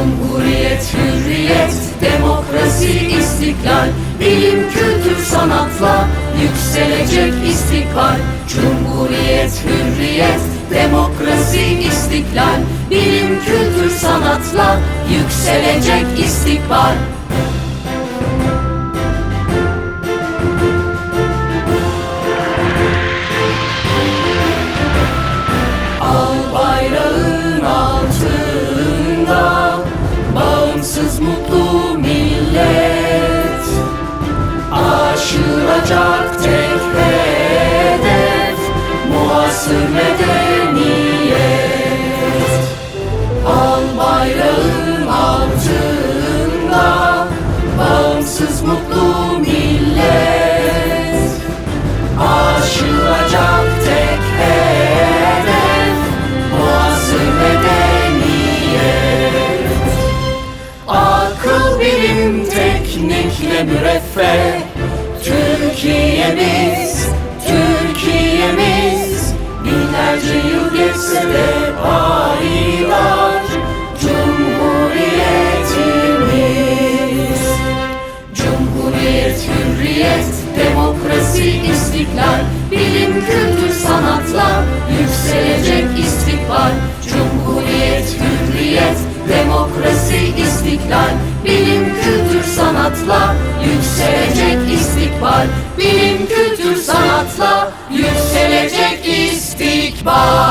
Cumhuriyet, hürriyet, demokrasi, istiklal. Bilim, kültür, sanatla yükselecek istikbal Cumhuriyet, hürriyet, demokrasi, istiklal. Bilim, kültür, sanatla yükselecek istikbal Aşılacak tek hedef Muasır medeniyet. Al bayrağın altında Bağımsız mutlu millet. Aşılacak tek hedef Muasır medeniyet. Akıl bilim teknikle müreffeh Türkiye'miz, Türkiye'miz. Binlerce yıl geçse de payidar Cumhuriyetimiz. Cumhuriyet, hürriyet, demokrasi, istiklal Bilim, kültür, sanatla yükselecek istikbal kültür, sanatla yükselecek istikbal. Bilim, kültür, sanatla yükselecek istikbal